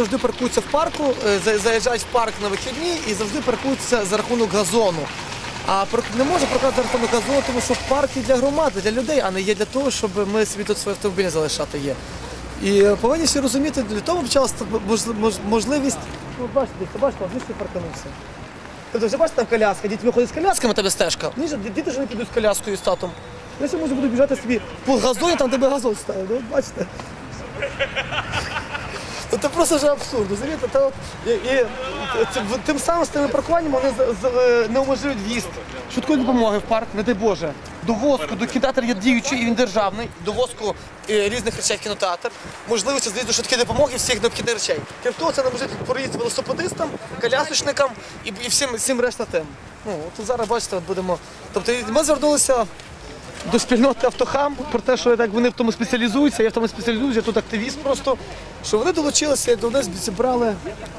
завжди паркуються в парку, е, заїжджають в парк на вихідні і завжди паркуються за рахунок газону. А не може паркувати за рахунок газону, тому що парк є для громади, для людей, а не є для того, щоб ми собі тут свої автомобілі залишати є. І е, повинні всі розуміти, для того почалася мож- мож- можливість. Ну, бачите, ти бачите, звідси парканувся. Тобто вже бачите, там коляска, дітьми ходять з колясками, тебе стежка. Ні, діти ж не підуть з коляскою з татом. Я ще можу буду біжати собі по газоні, там де би газон ставив. Ну, бачите. Це просто вже абсурд, розумієте? Та от, і, і, це, тим самим з тими паркуваннями вони з- з- е, не уможливують в'їзд швидкої допомоги в парк, не дай Боже. До воску, до кінотеатр є діючий і він державний, до воску е, різних речей в кінотеатр. Можливості з'їзду швидкої допомоги всіх необхідних речей. Крім того, це наможливість проїзд велосипедистам, колясочникам і, і всім, всім решта тем. Ну, от зараз бачите, будемо. Тобто ми звернулися до спільноти автохам про те, що як вони в тому спеціалізуються, я в тому спеціалізуюся, я тут активіст просто. Що вони долучилися, до них зібрали,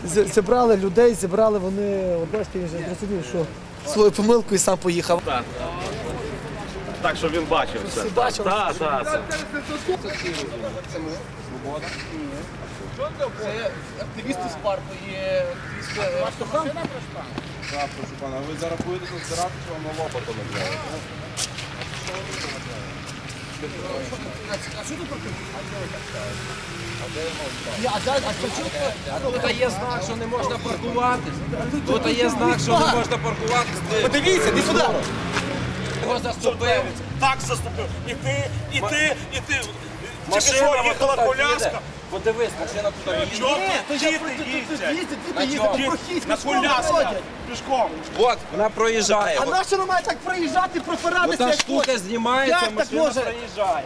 зібрали людей, зібрали вони, він вже зрозумів, що свою помилку і сам поїхав. Так, щоб він бачив все. бачили? Так, так, так. Це активісти з парку і активісти автохам. Так, прошу пана, ви зараз будете тут збирати, що вам на лоба наклеїти. Тут є знак, що не можна паркуватись. Тут є знак, що не можна паркуватись. Подивіться, іди сюди. його заступив. Так заступив. І ти, і ти, і ти. Машина їхала коляска. Подивись, машина тут їде. Чого тут діти тут- тут- тут їздять? На діти їздять, прохідь, пішком колясках. ходять. Пішком. От, вона проїжджає. А нащо вона має так проїжджати, профиратися, Ота штука знімається, Як так машина може? проїжджає.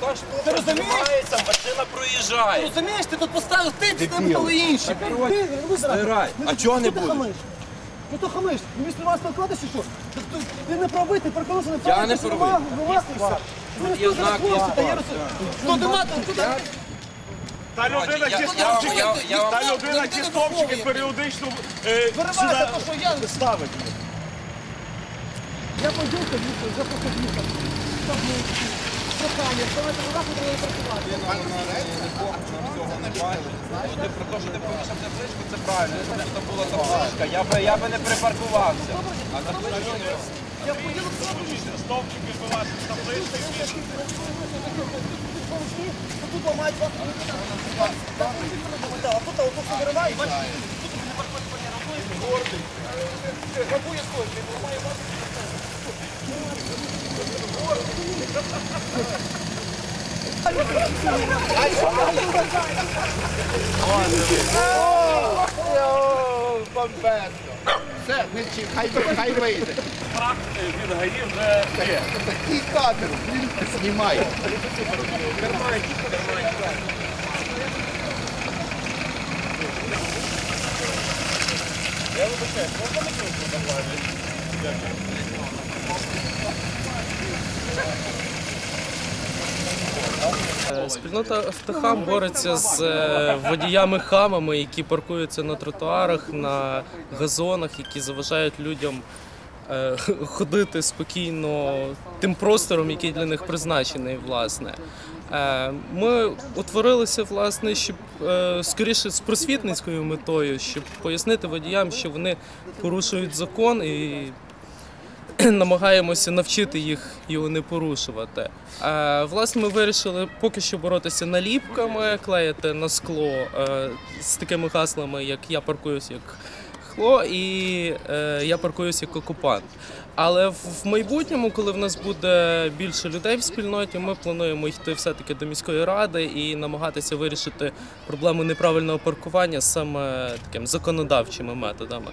Ота Ти штука розумієш? знімається, машина проїжджає. Розумієш, ти тут поставив ти, ти там коли інші. коротше, збирай. А чого не буде? будеш? Ну то хамиш, мені з ними спілкуватися, що? Ти, ти, ти не правий, ти парканувся не Я правий, не ти правий. Тут є знак, є знак. Ну нема там, туди. Та людина Я- ті стовпчики, я- я вам- та людина ті стовпчики періодично е, то сюди що я ставить. Я дійсно, вже просто дійка. Стоп, ну, прохання, давайте нахуй треба працювати. Ти про те, що ти повішав табличку, це правильно. Якщо б там була табличка, я би, я би не припаркувався. А таблички не Я поділок Стовпчики до вас таблички. Тут ламають вас. А тут ото все вириває, бачите, тут не паркують фанеру, гордий. Грабує стоїть, він грабує вас. Все, не хай, хай вийде. Факт е, від ГАІ вже є. Такий кадр, блін, знімай. Е, Спільнота автохам бореться з е, водіями-хамами, які паркуються на тротуарах, на газонах, які заважають людям ходити спокійно тим простором, який для них призначений, власне. Е, Ми утворилися, власне, щоб е, скоріше з просвітницькою метою, щоб пояснити водіям, що вони порушують закон і намагаємося навчити їх його не порушувати. Е, власне, ми вирішили поки що боротися наліпками, клеїти на скло е, з такими гаслами, як я паркуюсь як хло і е, я паркуюсь як окупант. Але в майбутньому, коли в нас буде більше людей в спільноті, ми плануємо йти все-таки до міської ради і намагатися вирішити проблему неправильного паркування саме таким законодавчими методами.